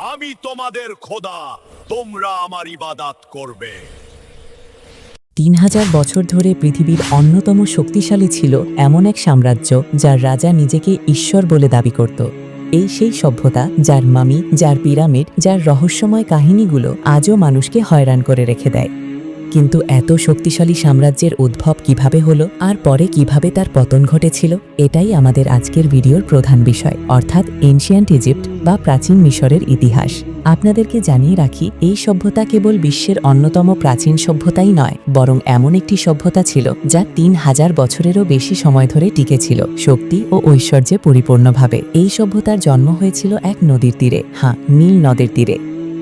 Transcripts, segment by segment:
আমি তোমাদের খোদা, তোমরা আমার ইবাদাত করবে। তিন হাজার বছর ধরে পৃথিবীর অন্যতম শক্তিশালী ছিল এমন এক সাম্রাজ্য যার রাজা নিজেকে ঈশ্বর বলে দাবি করত। এই সেই সভ্যতা যার মামি, যার পিরামিড, যার রহস্যময় কাহিনীগুলো আজও মানুষকে হয়রান করে রেখে দেয়। কিন্তু এত শক্তিশালী সাম্রাজ্যের উদ্ভব কীভাবে হলো আর পরে কীভাবে তার পতন ঘটেছিল, এটাই আমাদের আজকের ভিডিওর প্রধান বিষয়, অর্থাৎ এনশিয়ান্ট ইজিপ্ট বা প্রাচীন মিশরের ইতিহাস। আপনাদেরকে জানিয়ে রাখি, এই সভ্যতা কেবল বিশ্বের অন্যতম প্রাচীন সভ্যতাই নয়, বরং এমন একটি সভ্যতা ছিল যা তিন হাজার বছরেরও বেশি সময় ধরে টিকেছিল শক্তি ও ঐশ্বর্যে পরিপূর্ণভাবে। এই সভ্যতার জন্ম হয়েছিল এক নদীর তীরে হ্যাঁ নীল নদের তীরে।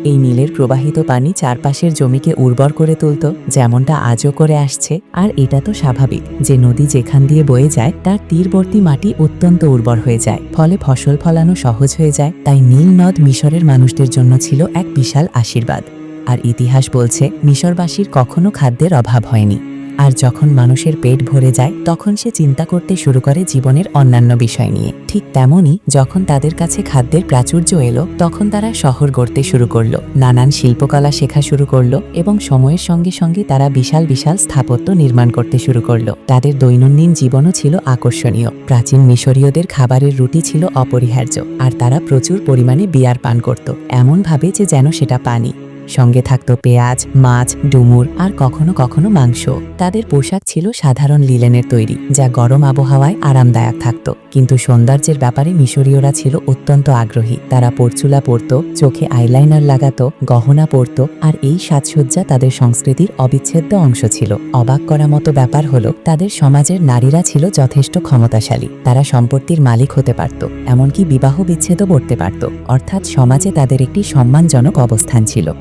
এই নীলের প্রবাহিত পানি চারপাশের জমিকে উর্বর করে তুলত, যেমনটা আজও করে আসছে। আর এটা তো স্বাভাবিক যে নদী যেখান দিয়ে বয়ে যায়, তার তীরবর্তী মাটি অত্যন্ত উর্বর হয়ে যায়। ফলে ফসল ফলানো সহজ হয়ে যায়। তাই নীল নদ মিশরের মানুষদের জন্য ছিল এক বিশাল আশীর্বাদ। আর ইতিহাস বলছে, মিশরবাসীর কখনো খাদ্যের অভাব হয়নি। আর যখন মানুষের পেট ভরে যায়, তখন সে চিন্তা করতে শুরু করে জীবনের অন্যান্য বিষয় নিয়ে। ঠিক তেমনই, যখন তাদের কাছে খাদ্যের প্রাচুর্য এলো, তখন তারা শহর গড়তে শুরু করল, নানান শিল্পকলা শেখা শুরু করল এবং সময়ের সঙ্গে সঙ্গে তারা বিশাল বিশাল স্থাপত্য নির্মাণ করতে শুরু করল। তাদের দৈনন্দিন জীবনও ছিল আকর্ষণীয়। প্রাচীন মিশরীয়দের খাবারের রুটি ছিল অপরিহার্য, আর তারা প্রচুর পরিমাণে বিয়ার পান করত। এমনভাবে যে যেন সেটা পানি। সঙ্গে থাকত পেঁয়াজ, মাছ, ডুমুর আর কখনো কখনো মাংস। তাদের পোশাক ছিল সাধারণ লিলেনের তৈরি, যা গরম আবহাওয়ায় আরামদায়ক থাকত। কিন্তু সৌন্দর্যের ব্যাপারে মিশরীয়রা ছিল অত্যন্ত আগ্রহী। তারা পরচুলা পরত, চোখে আইলাইনার লাগাত, গহনা পরত আর এই সাজসজ্জা তাদের সংস্কৃতির অবিচ্ছেদ্য অংশ ছিল। অবাক করা মতো ব্যাপার হলো, তাদের সমাজের নারীরা ছিল যথেষ্ট ক্ষমতাশালী। তারা সম্পত্তির মালিক হতে পারত, এমনকি বিবাহ বিচ্ছেদও করতে পারত। অর্থাৎ সমাজে তাদের একটি সম্মানজনক অবস্থান ছিল।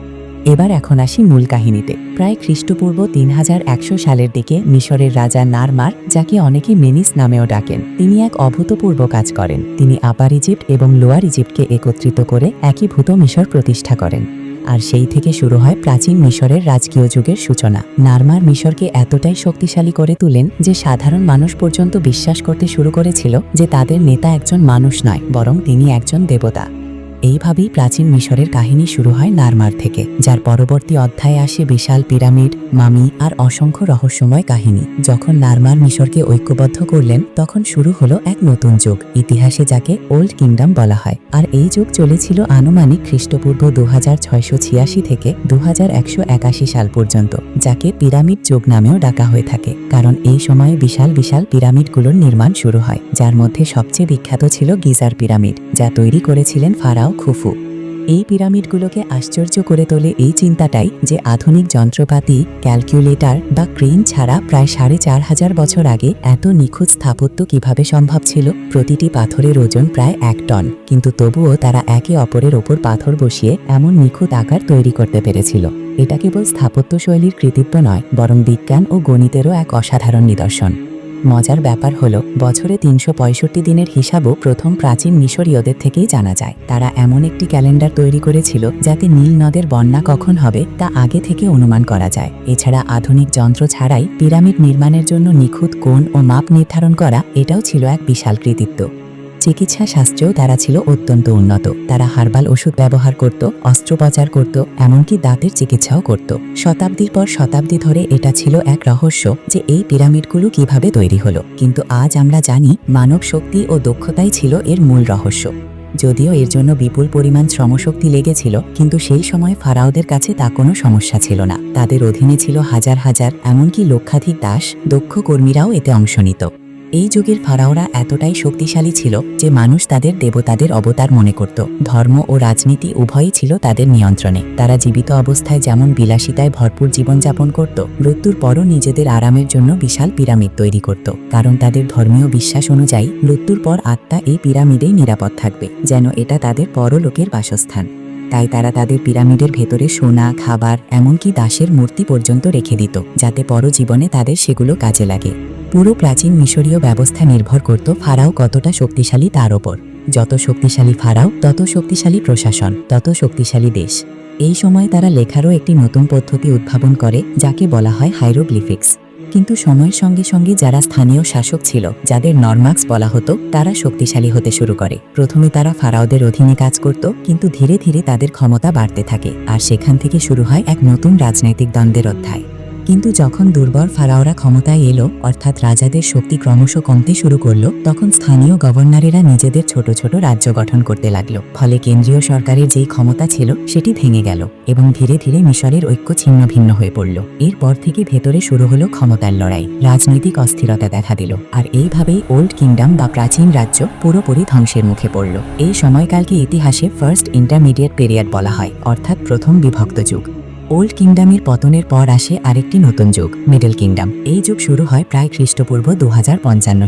এবার এখন আসি মূল কাহিনীতে। প্রায় খ্রিস্টপূর্ব তিন হাজার একশো সালের দিকে মিশরের রাজা নারমার, যাকে অনেকে মেনিস নামেও ডাকেন, তিনি এক অভূতপূর্ব কাজ করেন। তিনি আপার ইজিপ্ট এবং লোয়ার ইজিপ্টকে একত্রিত করে একীভূত মিশর প্রতিষ্ঠা করেন। আর সেই থেকে শুরু হয় প্রাচীন মিশরের রাজকীয় যুগের সূচনা। নারমার মিশরকে এতটাই শক্তিশালী করে তুলেন যে সাধারণ মানুষ পর্যন্ত বিশ্বাস করতে শুরু করেছিল যে তাদের নেতা একজন মানুষ নয়, বরং তিনি একজন দেবতা। এইভাবেই প্রাচীন মিশরের কাহিনী শুরু হয় নারমার থেকে, যার পরবর্তী অধ্যায়ে আসে বিশাল পিরামিড, মামি আর অসংখ্য রহস্যময় কাহিনী। যখন নারমার মিশরকে ঐক্যবদ্ধ করলেন, তখন শুরু হলো এক নতুন যুগ, ইতিহাসে যাকে ওল্ড কিংডম বলা হয়। আর এই যুগ চলেছিল আনুমানিক খ্রিস্টপূর্ব দু হাজার ছয়শো ছিয়াশি থেকে দু হাজার একশো একাশি সাল পর্যন্ত, যাকে পিরামিড যুগ নামেও ডাকা হয়ে থাকে। কারণ এই সময়ে বিশাল বিশাল পিরামিডগুলোর নির্মাণ শুরু হয়, যার মধ্যে সবচেয়ে বিখ্যাত ছিল গিজার পিরামিড, যা তৈরি করেছিলেন ফারাও খুফু। এই পিরামিডগুলোকে আশ্চর্য করে তোলে এই চিন্তাটাই যে আধুনিক যন্ত্রপাতি, ক্যালকুলেটর বা ক্রেন ছাড়া প্রায় সাড়ে চার হাজার বছর আগে এত নিখুঁত স্থাপত্য কীভাবে সম্ভব ছিল? প্রতিটি পাথরের ওজন প্রায় এক টন। কিন্তু তবুও তারা একে অপরের ওপর পাথর বসিয়ে এমন নিখুঁত আকার তৈরি করতে পেরেছিল। এটা কেবল স্থাপত্য শৈলীর কৃতিত্ব নয়, বরং বিজ্ঞান ও গণিতেরও এক অসাধারণ নিদর্শন। মজার ব্যাপার হলো, বছরে তিনশো পঁয়ষট্টি দিনের হিসাবও প্রথম প্রাচীন মিশরীয়দের থেকেই জানা যায়। তারা এমন একটি ক্যালেন্ডার তৈরি করেছিল যাতে নীল নদের বন্যা কখন হবে তা আগে থেকে অনুমান করা যায়। এছাড়া আধুনিক যন্ত্র ছাড়াই পিরামিড নির্মাণের জন্য নিখুঁত কোণ ও মাপ নির্ধারণ করা এটাও ছিল এক বিশাল কৃতিত্ব। চিকিৎসা শাস্ত্রেও তারা ছিল অত্যন্ত উন্নত। তারা হার্বাল ওষুধ ব্যবহার করত, অস্ত্রোপচার করত, এমনকি দাঁতের চিকিৎসাও করত। শতাব্দীর পর শতাব্দী ধরে এটা ছিল এক রহস্য যে এই পিরামিডগুলো কীভাবে তৈরি হলো। কিন্তু আজ আমরা জানি মানব শক্তি ও দক্ষতাই ছিল এর মূল রহস্য। যদিও এর জন্য বিপুল পরিমাণ শ্রমশক্তি লেগেছিল, কিন্তু সেই সময় ফারাওদের কাছে তা কোনো সমস্যা ছিল না। তাদের অধীনে ছিল হাজার হাজার, এমনকি লক্ষাধিক দাস, দক্ষ কর্মীরাও এতে অংশ নিত। এই যুগের ফারাওরা এতটাই শক্তিশালী ছিল যে মানুষ তাদের দেবতাদের অবতার মনে করত। ধর্ম ও রাজনীতি উভয়ই ছিল তাদের নিয়ন্ত্রণে। তারা জীবিত অবস্থায় যেমন বিলাসিতায় ভরপুর জীবনযাপন করত, মৃত্যুর পরও নিজেদের আরামের জন্য বিশাল পিরামিড তৈরি করত। কারণ তাদের ধর্মীয় বিশ্বাস অনুযায়ী মৃত্যুর পর আত্মা এই পিরামিডেই নিরাপদ থাকবে, যেন এটা তাদের পরলোকের বাসস্থান। তাই তারা তাদের পিরামিডের ভেতরে সোনা, খাবার, এমনকি দাসের মূর্তি পর্যন্ত রেখে দিত, যাতে পরজীবনে তাদের সেগুলো কাজে লাগে। পুরো প্রাচীন মিশরীয় ব্যবস্থা নির্ভর করত ফারাও কতটা শক্তিশালী তার ওপর। যত শক্তিশালী ফারাও, তত শক্তিশালী প্রশাসন, তত শক্তিশালী দেশ। এই সময় তারা লেখারও একটি নতুন পদ্ধতি উদ্ভাবন করে, যাকে বলা হয় হাইরোগ্লিফিক্স। কিন্তু সময়ের সঙ্গে সঙ্গে যারা স্থানীয় শাসক ছিল, যাদের নরমাক্স বলা হতো, তারা শক্তিশালী হতে শুরু করে। প্রথমে তারা ফারাওদের অধীনে কাজ করত, কিন্তু ধীরে ধীরে তাদের ক্ষমতা বাড়তে থাকে। আর সেখান থেকে শুরু হয় এক নতুন রাজনৈতিক দ্বন্দ্বের অধ্যায়। কিন্তু যখন দুর্বল ফারাওরা ক্ষমতায় এলো, অর্থাৎ রাজাদের শক্তি ক্রমশ কমতে শুরু করল, তখন স্থানীয় গভর্নরেরা নিজেদের ছোট ছোট রাজ্য গঠন করতে লাগল। ফলে কেন্দ্রীয় সরকারের যেই ক্ষমতা ছিল, সেটি ভেঙে গেল এবং ধীরে ধীরে মিশরের ঐক্য ছিন্ন ভিন্ন হয়ে পড়ল। এরপর থেকে ভেতরে শুরু হলো ক্ষমতার লড়াই। রাজনৈতিক অস্থিরতা দেখা দিল আর এইভাবেই ওল্ড কিংডম বা প্রাচীন রাজ্য পুরোপুরি ধ্বংসের মুখে পড়ল। এই সময়কালকে ইতিহাসে ফার্স্ট ইন্টারমিডিয়েট পিরিয়ড বলা হয়, অর্থাৎ প্রথম বিভক্ত যুগ। ওল্ড কিংডমের পতনের পর আসে আরেকটি নতুন যুগ, মিডল কিংডম। এই যুগ শুরু হয় প্রায় খ্রিস্টপূর্ব দু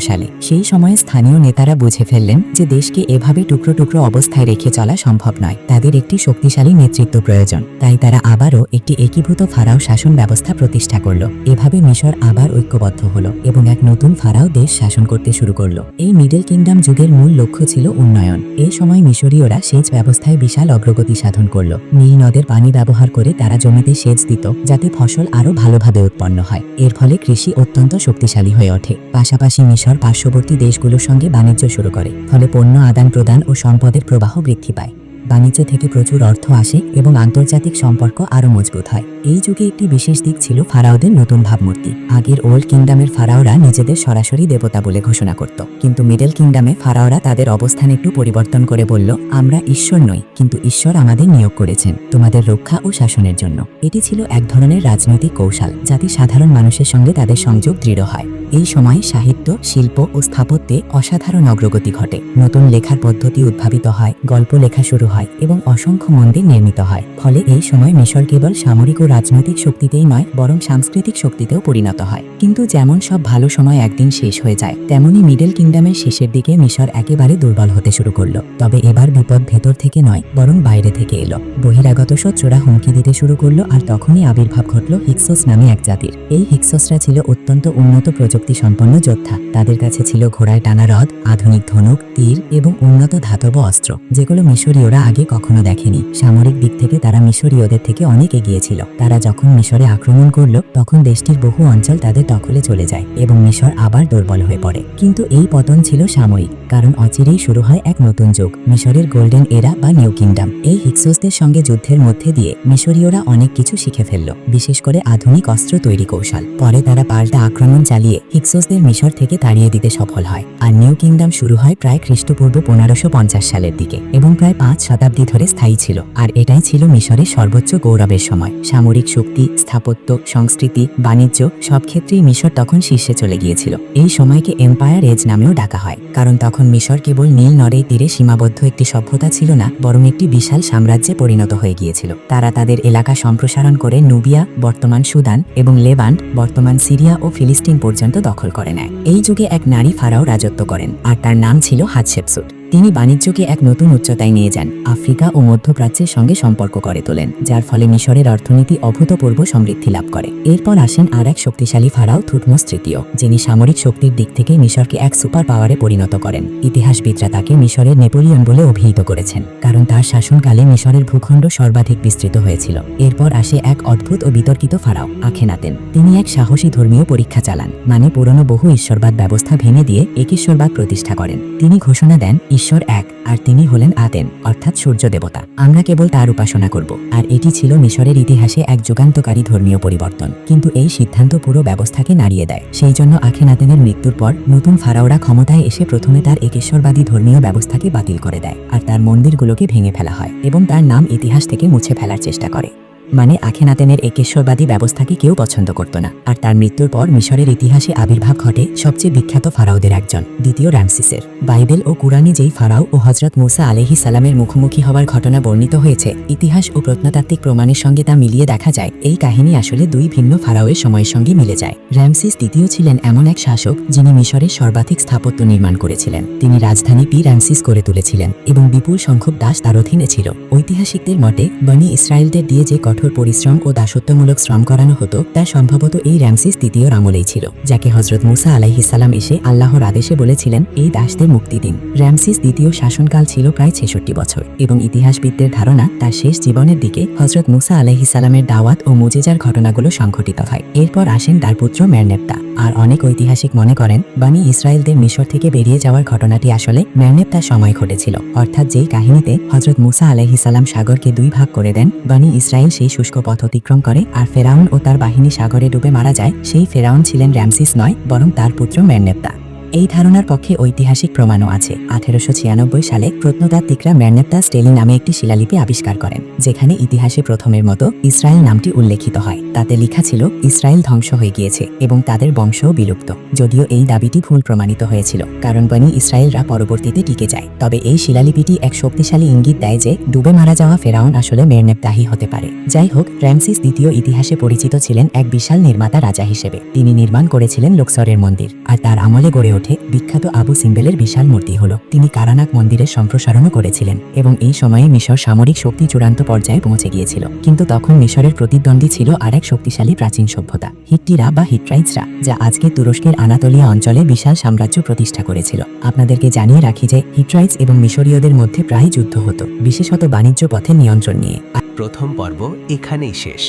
সালে। সেই সময়ে স্থানীয় নেতারা বুঝে ফেললেন যে দেশকে এভাবে টুকরো টুকরো অবস্থায় রেখে চলা সম্ভব নয়। তাদের একটি শক্তিশালী নেতৃত্ব প্রয়োজন। তাই তারা আবারও একটি একীভূত ফারাও শাসন ব্যবস্থা প্রতিষ্ঠা করল। এভাবে মিশর আবার ঐক্যবদ্ধ হল এবং এক নতুন ফারাও দেশ শাসন করতে শুরু করল। এই মিডল কিংডম যুগের মূল লক্ষ্য ছিল উন্নয়ন। এই সময় মিশরীয়রা সেচ ব্যবস্থায় বিশাল অগ্রগতি সাধন করল। নীল নদের পানি ব্যবহার করে তারা জমিতে সেচ দিত, যাতে ফসল আরও ভালোভাবে উৎপন্ন হয়। এর ফলে কৃষি অত্যন্ত শক্তিশালী হয়ে ওঠে। পাশাপাশি মিশর পার্শ্ববর্তী দেশগুলোর সঙ্গে বাণিজ্য শুরু করে, ফলে পণ্য আদান প্রদান ও সম্পদের প্রবাহ বৃদ্ধি পায়। বাণিজ্য থেকে প্রচুর অর্থ আসে এবং আন্তর্জাতিক সম্পর্ক আরও মজবুত হয়। এই যুগে একটি বিশেষ দিক ছিল ফারাওদের নতুন ভাবমূর্তি। আগের ওল্ড কিংডমের ফারাওরা নিজেদের সরাসরি দেবতা বলে ঘোষণা করত। কিন্তু মিডল কিংডমে ফারাওরা তাদের অবস্থান একটু পরিবর্তন করে বলল, আমরা ঈশ্বর নই, কিন্তু ঈশ্বর আমাদের নিয়োগ করেছেন, তোমাদের রক্ষা ও শাসনের জন্য। এটি ছিল এক ধরনের রাজনৈতিক কৌশল, যাতে সাধারণ মানুষের সঙ্গে তাদের সংযোগ দৃঢ় হয়। এই সময়ে সাহিত্য, শিল্প ও স্থাপত্যে অসাধারণ অগ্রগতি ঘটে। নতুন লেখার পদ্ধতি উদ্ভাবিত হয়, গল্প লেখা শুরু হয় এবং অসংখ্য মন্দির নির্মিত হয়। ফলে এই সময় মিশর কেবল সামরিক ও রাজনৈতিক শক্তিতেই নয়, বরং সাংস্কৃতিক শক্তিতেও পরিণত হয়। কিন্তু যেমন সব ভালো সময় একদিন শেষ হয়ে যায়, তেমনি মিডল কিংডমের শেষের দিকে মিশর একেবারে দুর্বল হতে শুরু করল। তবে এবার বিপদ ভেতর থেকে নয়, বরং বাইরে থেকে এলো। বহিরাগত শত্রুরা হুমকি দিতে শুরু করল আর তখনই আবির্ভাব ঘটল হিক্সোস নামে এক জাতির। এই হিক্সোসরা ছিল অত্যন্ত উন্নত প্রযুক্তি সম্পন্ন যোদ্ধা। তাদের কাছে ছিল ঘোড়ায় টানা রথ আধুনিক ধনুক, তীর এবং উন্নত ধাতব অস্ত্র, যেগুলো মিশরীয়রা আগে কখনো দেখেনি। সামরিক দিক থেকে তারা মিশরীয়দের থেকে অনেক এগিয়ে ছিল। তারা যখন মিশরে আক্রমণ করল, তখন দেশটির বহু অঞ্চল তাদের দখলে চলে যায় এবং মিশর আবার দুর্বল হয়ে পড়ে। কিন্তু এই পতন ছিল সাময়িক, কারণ অচিরেই শুরু হয় এক নতুন যুগ, মিশরের গোল্ডেন এরা বা নিউ কিংডম। এই হিক্সোসদের সঙ্গে যুদ্ধের মধ্যে দিয়ে মিশরীয়রা অনেক কিছু শিখে ফেলল, বিশেষ করে আধুনিক অস্ত্র তৈরি কৌশল। পরে তারা পাল্টা আক্রমণ চালিয়ে হিক্সোসদের মিশর থেকে তাড়িয়ে দিতে সফল হয় আর নিউ কিংডম শুরু হয় প্রায় খ্রিস্টপূর্ব পনেরোশো পঞ্চাশ সালের দিকে এবং প্রায় পাঁচ শতাব্দী ধরে স্থায়ী ছিল আর এটাই ছিল মিশরের সর্বোচ্চ গৌরবের সময়। সামরিক শক্তি, স্থাপত্য, সংস্কৃতি, বাণিজ্য সব ক্ষেত্রেই মিশর তখন শীর্ষে চলে গিয়েছিল। এই সময়কে এম্পায়ার এজ নামেও ডাকা হয়, কারণ তখন মিশর কেবল নীল নরের তীরে সীমাবদ্ধ একটি সভ্যতা ছিল না, বরং একটি বিশাল সাম্রাজ্যে পরিণত হয়ে গিয়েছিল। তারা তাদের এলাকা সম্প্রসারণ করে নুবিয়া, বর্তমান সুদান এবং লেবান্ট, বর্তমান সিরিয়া ও ফিলিস্তিন পর্যন্ত দখল করে নেয়। এই যুগে এক নারী ফারাও রাজত্ব করেন, আর তার নাম ছিল হাতশেপসুট তিনি বাণিজ্যকে এক নতুন উচ্চতায় নিয়ে যান, আফ্রিকা ও মধ্যপ্রাচ্যের সঙ্গে সম্পর্ক করে তোলেন, যার ফলে মিশরের অর্থনীতি অভূতপূর্ব সমৃদ্ধি লাভ করে। এরপর আসেন আর এক শক্তিশালী ফারাও থুটমোস তৃতীয়, যিনি সামরিক শক্তির দিক থেকে মিশরকে এক সুপার পাওয়ারে পরিণত করেন। ইতিহাসবিদরা তাকে মিশরের নেপোলিয়ন বলে অভিহিত করেছেন, কারণ তার শাসনকালে মিশরের ভূখণ্ড সর্বাধিক বিস্তৃত হয়েছিল। এরপর আসে এক অদ্ভুত ও বিতর্কিত ফারাও, আখেনাতেন। তিনি এক সাহসী ধর্মীয় পরীক্ষা চালান মানে পুরনো বহু ঈশ্বরবাদ ব্যবস্থা ভেঙে দিয়ে একেশ্বরবাদ প্রতিষ্ঠা করেন। তিনি ঘোষণা দেন ঈশ্বর এক, আর তিনি হলেন আতেন অর্থাৎ সূর্য দেবতা। আমরা কেবল তার উপাসনা করব, আর এটি ছিল মিশরের ইতিহাসে এক যুগান্তকারী ধর্মীয় পরিবর্তন। কিন্তু এই সিদ্ধান্ত পুরো ব্যবস্থাকে নাড়িয়ে দেয়। সেই জন্য আখেনাতেনের মৃত্যুর পর নতুন ফারাওরা ক্ষমতায় এসে প্রথমে তার একেশ্বরবাদী ধর্মীয় ব্যবস্থাকে বাতিল করে দেয়, আর তার মন্দিরগুলোকে ভেঙে ফেলা হয় এবং তার নাম ইতিহাস থেকে মুছে ফেলার চেষ্টা করে। মানে আখেনাতেনের একেশ্বরবাদী ব্যবস্থাকে কেউ পছন্দ করত না। আর তার মৃত্যুর পর মিশরের ইতিহাসে আবির্ভাব ঘটে সবচেয়ে বিখ্যাত ফারাওদের একজন, দ্বিতীয় র্যামসিসের বাইবেল ও কুরআনে যেই ফারাও ও হজরত মুসা আলহি সালামের মুখোমুখি হওয়ার ঘটনা বর্ণিত হয়েছে, ইতিহাস ও প্রত্নতাত্ত্বিক প্রমাণের সঙ্গে তা মিলিয়ে দেখা যায়, এই কাহিনী আসলে দুই ভিন্ন ফারাওয়ের সময়ের সঙ্গে মিলে যায়। র্যামসিস দ্বিতীয় ছিলেন এমন এক শাসক যিনি মিশরের সর্বাধিক স্থাপত্য নির্মাণ করেছিলেন। তিনি রাজধানী পি র্যামসিস করে তুলেছিলেন এবং বিপুল সংখ্যক দাস তার অধীনে ছিল। ঐতিহাসিকদের মতে, বনি ইসরায়েলদের দিয়ে যে কঠোর পরিশ্রম ও দাসত্বমূলক শ্রম করানো হতো, তা সম্ভবত এই র্যামসিস দ্বিতীয়র আমলেই ছিল, যাকে হজরত মুসা আলাইহিসাল্লাম এসে আল্লাহর আদেশে বলেছিলেন, এই দাসদের মুক্তি দিন। র্যামসিস দ্বিতীয় শাসনকাল ছিল প্রায় ছেষট্টি বছর, এবং ইতিহাসবিদদের ধারণা, তার শেষ জীবনের দিকে হজরত মুসা আলাইহিসাল্লামের দাওয়াত ও মুজেজার ঘটনাগুলো সংঘটিত হয়। এরপর আসেন তার পুত্র ম্যারনেপ্তা আর অনেক ঐতিহাসিক মনে করেন, বানি ইসরায়েলদের মিশর থেকে বেরিয়ে যাওয়ার ঘটনাটি আসলে ম্যারনেপ্তার সময় ঘটেছিল। অর্থাৎ যেই কাহিনীতে হজরত মুসা আলাইহিসাল্লাম সাগরকে দুই ভাগ করে দেন, বানি ইসরায়েল সেই শুষ্ক পথ অতিক্রম করে, আর ফেরাউন ও তার বাহিনী সাগরে ডুবে মারা যায়, সেই ফেরাউন ছিলেন র্যামসিস নয়, বরং তার পুত্র ম্যারনেপ্তা। এই ধারণার পক্ষে ঐতিহাসিক প্রমাণও আছে। আঠেরোশো ছিয়ানব্বই সালে প্রত্নতাত্ত্বিকরা ম্যারনেপ্তা স্টেলি নামে একটি শিলালিপি আবিষ্কার করেন, যেখানে ইতিহাসে প্রথমের মতো ইসরায়েল নামটি উল্লেখিত হয়। তাতে লেখা ছিল, ইসরায়েল ধ্বংস হয়ে গিয়েছে এবং তাদের বংশও বিলুপ্ত। যদিও এই দাবিটি ভুল প্রমাণিত হয়েছিল, কারণ বনি ইসরায়েলরা পরবর্তীতে টিকে যায়। তবে এই শিলালিপিটি এক শক্তিশালী ইঙ্গিত দেয় যে, ডুবে মারা যাওয়া ফেরাউন আসলে মেরনেপ্তাহি হতে পারে। যাই হোক, র্যামসিস দ্বিতীয় ইতিহাসে পরিচিত ছিলেন এক বিশাল নির্মাতা রাজা হিসেবে। তিনি নির্মাণ করেছিলেন লোকসরের মন্দির, আর তার আমলে গড়ে ওঠে বিখ্যাত আবু সিম্বেলের বিশাল মূর্তি হল। তিনি কারানাক মন্দিরের সম্প্রসারণও করেছিলেন এবং এই সময়ে মিশর সামরিক শক্তি চূড়ান্ত পর্যায়ে পৌঁছে গিয়েছিল। কিন্তু তখন মিশরের প্রতিদ্বন্দ্বী ছিল আরেক শক্তিশালী প্রাচীন সভ্যতা, হিট্টিরা বা হিট্রাইটসরা, যা আজকে তুরস্কের আনাতোলিয়া অঞ্চলে বিশাল সাম্রাজ্য প্রতিষ্ঠা করেছিল। আপনাদেরকে জানিয়ে রাখি যে হিট্রাইটস এবং মিশরীয়দের মধ্যে প্রায় যুদ্ধ হতো, বিশেষত বাণিজ্য পথে নিয়ন্ত্রণ নিয়ে। প্রথম পর্ব এখানেই শেষ।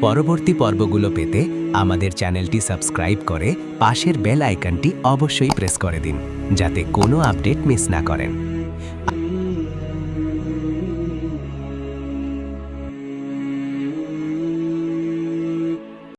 পরবর্তী পর্বগুলো পেতে আমাদের চ্যানেলটি সাবস্ক্রাইব করে পাশের বেল আইকনটি অবশ্যই প্রেস করে দিন, যাতে কোনো আপডেট মিস না করেন।